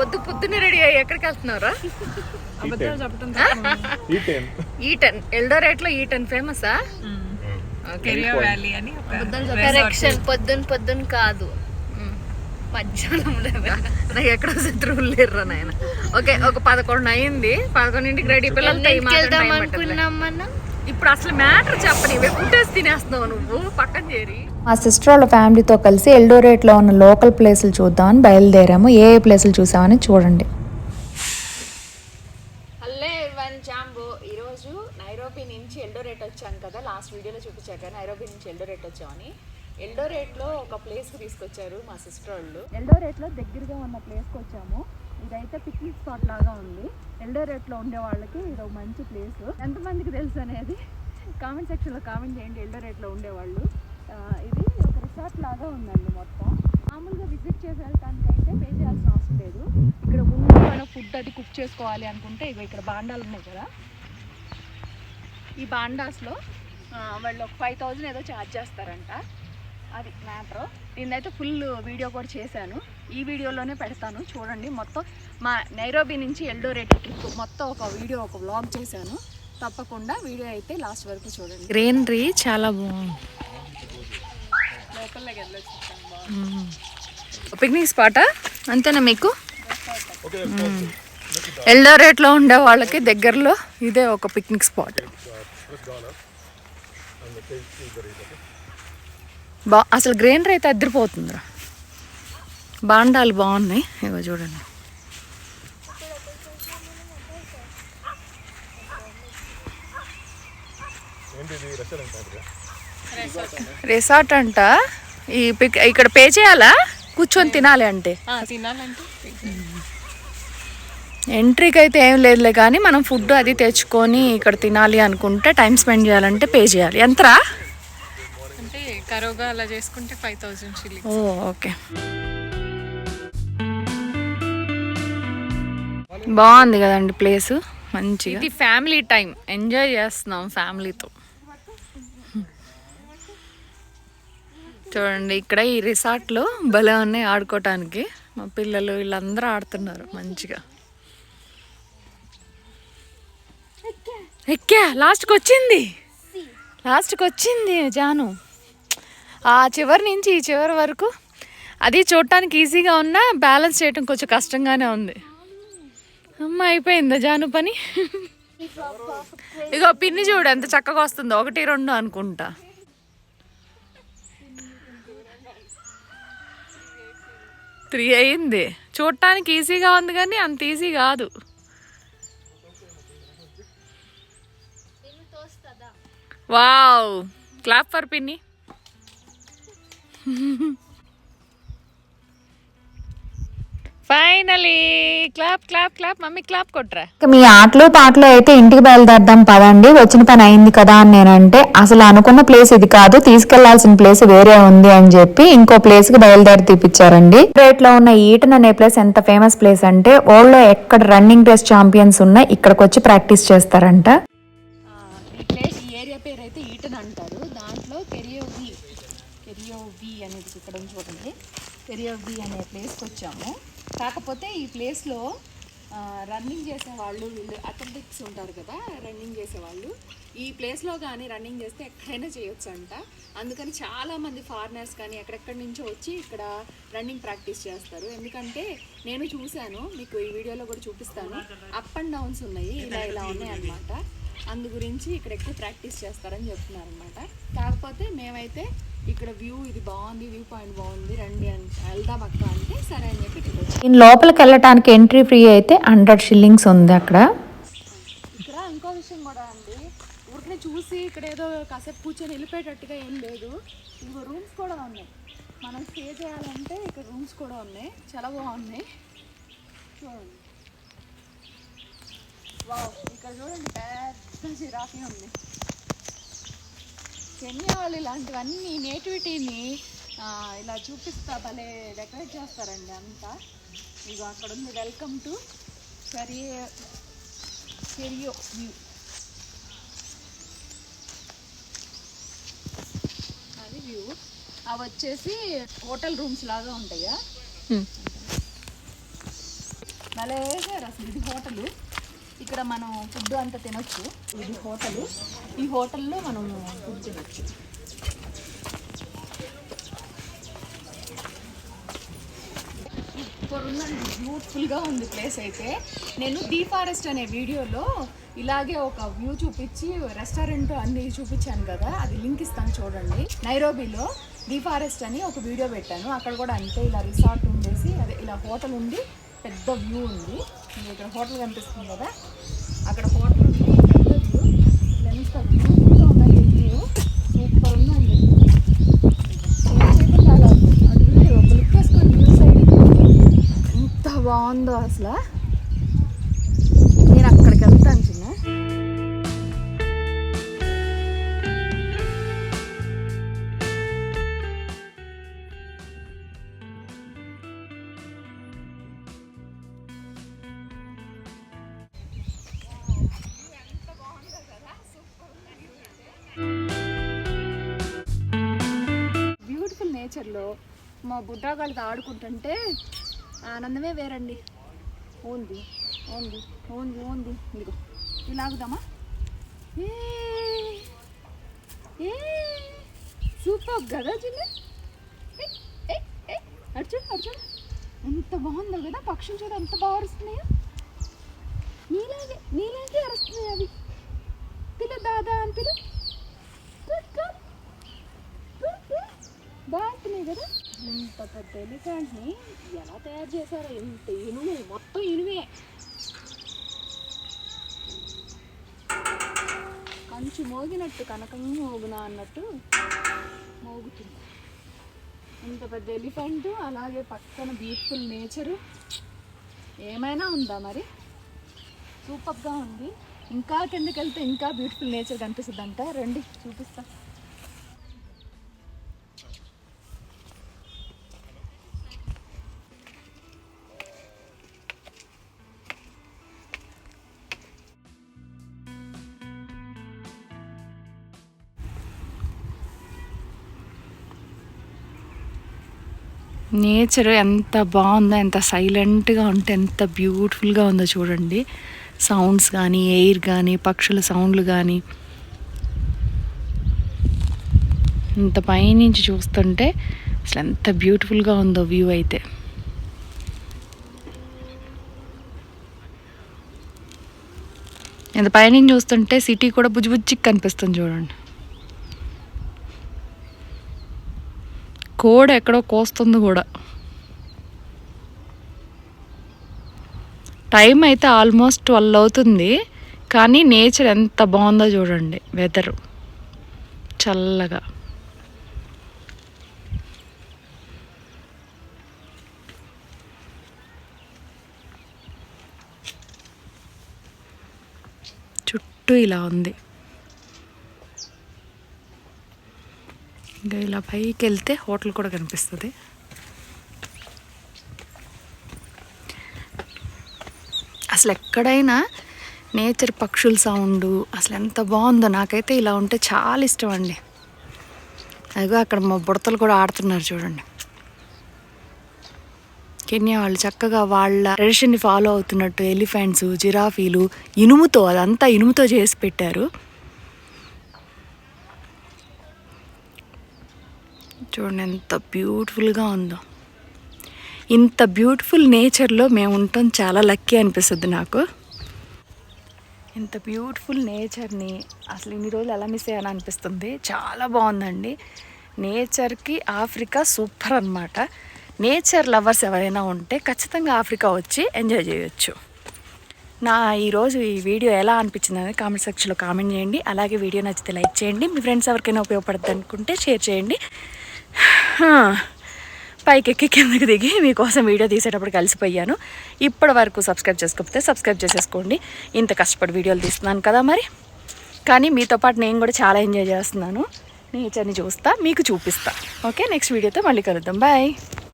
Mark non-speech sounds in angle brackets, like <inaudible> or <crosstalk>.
పొద్దు పొద్దున్నే రెడీ అయ్యి ఎక్కడికి వెళ్తున్నారా ఈటన్ ఎల్డోరేట్లో ఈటన్ ఫేమసా కరెక్షన్ పొద్దున పొద్దున కాదు. మధ్యాహ్నం నాకు ఎక్కడ శత్రువులు లేరు నాయన. ఓకే ఒక పదకొండు అయింది. పదకొండింటికి రెడీ పిల్లలతో. ఇప్పుడు అసలు మ్యాటర్ చెప్పని పుట్టేసి తినేస్తున్నావు నువ్వు? పక్కన చేరి. మా సిస్టర్ వాళ్ళ ఫ్యామిలీతో కలిసి ఎల్డోరేట్లో ఉన్న లోకల్ ప్లేసులు చూద్దామని బయలుదేరాము. ఏ ఏ ప్లేసులు చూసామని చూడండి. హల్లే వన్ జాంబో. ఈరోజు నైరోబీ నుంచి ఎల్డోరేట్ వచ్చాం కదా. లాస్ట్ వీడియోలో చూపించాక నైరోబీ నుంచి ఎల్డోరేట్ వచ్చామని. ఎల్డోరేట్లో ఒక ప్లేస్కి తీసుకొచ్చారు మా సిస్టర్ వాళ్ళు. ఎల్డోరేట్లో దగ్గరగా ఉన్న ప్లేస్కి వచ్చాము. ఇదైతే పిక్నిక్ స్పాట్ లాగా ఉంది. ఎల్డోరేట్లో ఉండే వాళ్ళకి ఇది ఒక మంచి ప్లేస్ ఎంతమందికి తెలుసు అనేది కామెంట్ సెక్షన్లో కామెంట్ చేయండి. ఎల్డోరేట్లో ఉండేవాళ్ళు ఆ, ఇది ఒక రిసార్ట్ లాగా ఉందండి మొత్తం. మామూలుగా విజిట్ చేసి వెళ్ళటానికైతే పే చేయాల్సిన అవసరం లేదు. ఇక్కడ ముందు మనం ఫుడ్ అది కుక్ చేసుకోవాలి అనుకుంటే ఇగో ఇక్కడ బాండాలు ఉన్నాయి కదా. ఈ బాండాస్లో వాళ్ళు ఒక ఫైవ్ థౌజండ్ ఏదో ఛార్జ్ చేస్తారంట. అది మ్యాటర్ నేనైతే ఫుల్ వీడియో కూడా చేశాను. ఈ వీడియోలోనే పెడతాను. చూడండి మొత్తం మా నైరోబీ నుంచి ఎల్డోరేట్ ట్రిప్ మొత్తం ఒక వీడియో ఒక వ్లాగ్ చేశాను. తప్పకుండా వీడియో అయితే లాస్ట్ వరకు చూడండి. గ్రీనరీ చాలా బాగుంది. పిక్నిక్ స్పాటా అంతేనా మీకు? ఓకే ఎల్డోరేట్లో ఉండే వాళ్ళకి దగ్గరలో ఇదే ఒక పిక్నిక్ స్పాట్ బా అసలు గ్రీనరీ అయితే అద్దరిపోతుందిరా. బాండాలు బాగున్నాయి. ఇగో చూడండి. ఏంటి ఇది రెస్టారెంట్ రిసార్ట్ అంట. ఈ పిక్ ఇక్కడ పే చేయాలా? కూర్చొని తినాలి అంటే. ఎంట్రీకి అయితే ఏం లేదులే కానీ మనం ఫుడ్ అది తెచ్చుకొని ఇక్కడ తినాలి అనుకుంటే టైం స్పెండ్ చేయాలంటే పే చేయాలి. ఎంతరా? అంటే కరోగా అలా చేసుకుంటే ఫైవ్ థౌసండ్ ఓ ఓకే. బాగుంది కదండి ప్లేస్. మంచిగా. ఇది ఫ్యామిలీ టైం. ఎంజాయ్ చేస్తున్నాం ఫ్యామిలీతో. చూడండి ఇక్కడ ఈ రిసార్ట్లో భలే ఉన్నాయి ఆడుకోవటానికి మా పిల్లలు వీళ్ళందరూ ఆడుతున్నారు మంచిగా. ఎక్కా లాస్ట్కి వచ్చింది లాస్ట్కి వచ్చింది జాను. ఆ చివరి నుంచి ఈ చివరి వరకు అది చూడటానికి ఈజీగా ఉన్నా బ్యాలెన్స్ చేయడం కొంచెం కష్టంగానే ఉంది. అమ్మ అయిపోయిందా జాను పని? <laughs> ఇగో పిన్ని చూడు ఎంత చక్కగా వస్తుందో. ఒకటి రెండు అనుకుంటా. త్రీ అయింది చూడటానికి ఈజీగా ఉంది కానీ అంత ఈజీ కాదు. వావ్. క్లాప్ ఫర్ పిన్ని. <laughs> Finally clap clap clap mummy clap కొట్రా. ఇక మీ ఆటలు పాటలు అయితే ఇంటికి బయలుదేరదాం పదండి. వచ్చిన పని అయింది కదా అని నేనంటే అసలు అనుకున్న ప్లేస్ ఇది కాదు తీసుకెళ్ళాల్సిన ప్లేస్ వేరే ఉంది అని చెప్పి ఇంకో ప్లేస్కి బయలుదేరి తీపిచ్చారండి. రేట్లో ఉన్న ఈటన్ అనే ప్లేస్ ఎంత ఫేమస్ ప్లేస్ అంటే వరల్డ్లో ఎక్కడ రన్నింగ్ రేస్ ఛాంపియన్స్ ఉన్నాయి ఇక్కడికి వచ్చి ప్రాక్టీస్ చేస్తారంట ఈ ప్లేస్ ఈ ఏరియా పేరు అయితే ఈటన్ అంటారు. దాంట్లో కెరియోవి కెరియోవి అనేది ఇక్కడ చూడండి. కెరియోవి అనే ప్లేస్కి వచ్చాము కాకపోతే ఈ ప్లేస్లో రన్నింగ్ చేసే వాళ్ళు వీళ్ళు అథ్లెటిక్స్ ఉంటారు కదా రన్నింగ్ చేసేవాళ్ళు. ఈ ప్లేస్లో కానీ రన్నింగ్ చేస్తే ఎక్కడైనా చేయొచ్చు అంట అందుకని చాలామంది ఫారినర్స్ కానీ ఎక్కడెక్కడి నుంచో వచ్చి ఇక్కడ రన్నింగ్ ప్రాక్టీస్ చేస్తారు. ఎందుకంటే నేను చూశాను మీకు ఈ వీడియోలో కూడా చూపిస్తాను. అప్ అండ్ డౌన్స్ ఉన్నాయి ఇలా ఇలా ఉన్నాయి అందు గురించి ఇక్కడ ఎక్కువ ప్రాక్టీస్ చేస్తారని చెప్తున్నారు అనమాట కాకపోతే మేమైతే ఇక్కడ వ్యూ ఇది బాగుంది వ్యూ పాయింట్ బాగుంది. రండి అని వెళ్దాం అక్క అంటే సరే అని చెప్పి దీని లోపలికి వెళ్ళటానికి ఎంట్రీ ఫ్రీ అయితే హండ్రెడ్ షిల్లింగ్స్ ఉంది అక్కడ. ఇక్కడ ఇంకో విషయం కూడా అండి. ఊరికనే చూసి ఇక్కడ ఏదో కాసేపు కూర్చొని వెళ్ళిపోయేటట్టుగా ఏం లేదు. ఇంకో రూమ్స్ కూడా ఉన్నాయి. మనం స్టే చేయాలంటే ఇక్కడ రూమ్స్ కూడా ఉన్నాయి. చాలా బాగున్నాయి. చూడండి. వావ్ ఇక్కడ చూడండి పెద్ద జిరాఫీ ఉంది. కెన్యా వాళ్ళు ఇలాంటివన్నీ నేటివిటీని ఇలా చూపిస్తా భలే డెకరేట్ చేస్తారండి అంతా. ఇగో అక్కడ ఉంది welcome to Kerio Kerio view. అది వ్యూ. అవి వచ్చేసి హోటల్ రూమ్స్ లాగా ఉంటాయా? భలే వేసారు అసలు ఇది హోటల్. ఇక్కడ మనం ఫుడ్ అంతా తినొచ్చు. ఇది హోటల్. ఈ హోటల్లో మనం ఫుడ్ తినొచ్చు. ఉందండి బ్యూటిఫుల్గా ఉంది ప్లేస్ అయితే. నేను డీ ఫారెస్ట్ అనే వీడియోలో ఇలాగే ఒక వ్యూ చూపించి రెస్టారెంట్ అన్ని చూపించాను కదా అది లింక్ ఇస్తాను చూడండి. నైరోబీలో డీ ఫారెస్ట్ అని ఒక వీడియో పెట్టాను. అక్కడ కూడా అంతే ఇలా రిసార్ట్ ఉండేసి అదే ఇలా హోటల్ ఉంది. పెద్ద వ్యూ ఉంది. మీకు ఇక్కడ హోటల్ కనిపిస్తుంది కదా? అక్కడ హోటల్ ఉంది. పెద్ద వ్యూ. ఎంత బ్యూటిఫుల్గా ఉందండి వ్యూ సూపర్ ఉందండి ఎంతసేపు చాలా అటు వ్యూ సైడ్ ఎంత బాగుందో అసలు. నేను అక్కడికి వెళ్తాను చిన్న. బ్యూటిఫుల్ మా బుడ్రాగాళ్ళతో ఆడుకుంటుంటే ఆనందమే వేరండి. ఓంది ఓంది ఓంది ఓంది. ఇదిగో ఇలాగుదామా ఏ ఏ సూపర్ కదా చిన్న అడుచు అడుచు ఎంత బాగుందో కదా పక్షులు చూడ ఎంత బాగా అరుస్తున్నాయో. నీలాగే నీలాగే అరుస్తున్నాయి అవి. పిల్ల దాదా అని పిలు బాయ్. ఉన్నాయి కదా? ఇంత పెద్ద ఎలిఫెంట్ని ఎలా తయారు చేశారో ఇంత ఇనుము మొత్తం ఇనుమే. కంచు మోగినట్టు కనకం మోగునా అన్నట్టు మోగుతుంది. ఇంత పెద్ద ఎలిఫెంట్ అలాగే పక్కన బ్యూటిఫుల్ నేచరు ఏమైనా ఉందా మరి? సూపర్గా ఉంది. ఇంకా కిందకి వెళ్తే ఇంకా బ్యూటిఫుల్ నేచర్ కనిపిస్తుంది అంట రండి చూపిస్తా. నేచర్ ఎంత బాగుందో ఎంత సైలెంట్గా ఉంటే ఎంత బ్యూటిఫుల్గా ఉందో చూడండి. సౌండ్స్ కానీ ఎయిర్ కానీ పక్షుల సౌండ్లు కానీ ఇంత పైనుంచి చూస్తుంటే అసలు ఎంత బ్యూటిఫుల్గా ఉందో వ్యూ అయితే. ఇంత పైనుంచి చూస్తుంటే సిటీ కూడా బుజ్జి బుజ్జికి కనిపిస్తుంది చూడండి. కోడ ఎక్కడో కోస్తుంది కూడా. టైం అయితే ఆల్మోస్ట్ ట్వెల్వ్ అవుతుంది. కానీ నేచర్ ఎంత బాగుందో చూడండి వెదర్ చల్లగా. చుట్టూ ఇలా ఉంది. ఇంకా ఇలా పైకి వెళ్తే హోటల్ కూడా కనిపిస్తుంది. అసలు ఎక్కడైనా నేచర్ పక్షుల సౌండ్ అసలు ఎంత బాగుందో నాకైతే ఇలా ఉంటే చాలా ఇష్టం అండి. అదిగో అక్కడ మా బుడతలు కూడా ఆడుతున్నారు చూడండి. కెన్యా వాళ్ళు చక్కగా వాళ్ళ ట్రెడిషన్ని ఫాలో అవుతున్నట్టు ఎలిఫెంట్స్ జిరాఫీలు ఇనుముతో అదంతా ఇనుముతో చేసి పెట్టారు. చూడండి ఎంత బ్యూటిఫుల్గా ఉందో. ఇంత బ్యూటిఫుల్ నేచర్లో మేము ఉంటాం చాలా లక్కీ అనిపిస్తుంది నాకు. ఇంత బ్యూటిఫుల్ నేచర్ని అసలు ఇన్ని రోజులు ఎలా మిస్ అయ్యాను అనిపిస్తుంది. చాలా బాగుందండి. నేచర్కి ఆఫ్రికా సూపర్ అన్నమాట. నేచర్ లవర్స్ ఎవరైనా ఉంటే ఖచ్చితంగా ఆఫ్రికా వచ్చి ఎంజాయ్ చేయొచ్చు. నా ఈరోజు ఈ వీడియో ఎలా అనిపించింది అనేది కామెంట్ సెక్షన్లో కామెంట్ చేయండి. అలాగే వీడియో నచ్చితే లైక్ చేయండి. మీ ఫ్రెండ్స్ ఎవరికైనా ఉపయోగపడుతుంది అనుకుంటే షేర్ చేయండి. పైకెక్కి కిందకి దిగి మీకోసం వీడియో తీసేటప్పుడు కలిసిపోయాను. ఇప్పటి వరకు సబ్స్క్రైబ్ చేసుకోకపోతే సబ్స్క్రైబ్ చేసేసుకోండి. ఇంత కష్టపడి వీడియోలు తీస్తున్నాను కదా మరి. కానీ మీతో పాటు నేను కూడా చాలా ఎంజాయ్ చేస్తున్నాను. నేచర్ని చూస్తా మీకు చూపిస్తా. ఓకే నెక్స్ట్ వీడియోతో మళ్ళీ కలుద్దాం. బాయ్.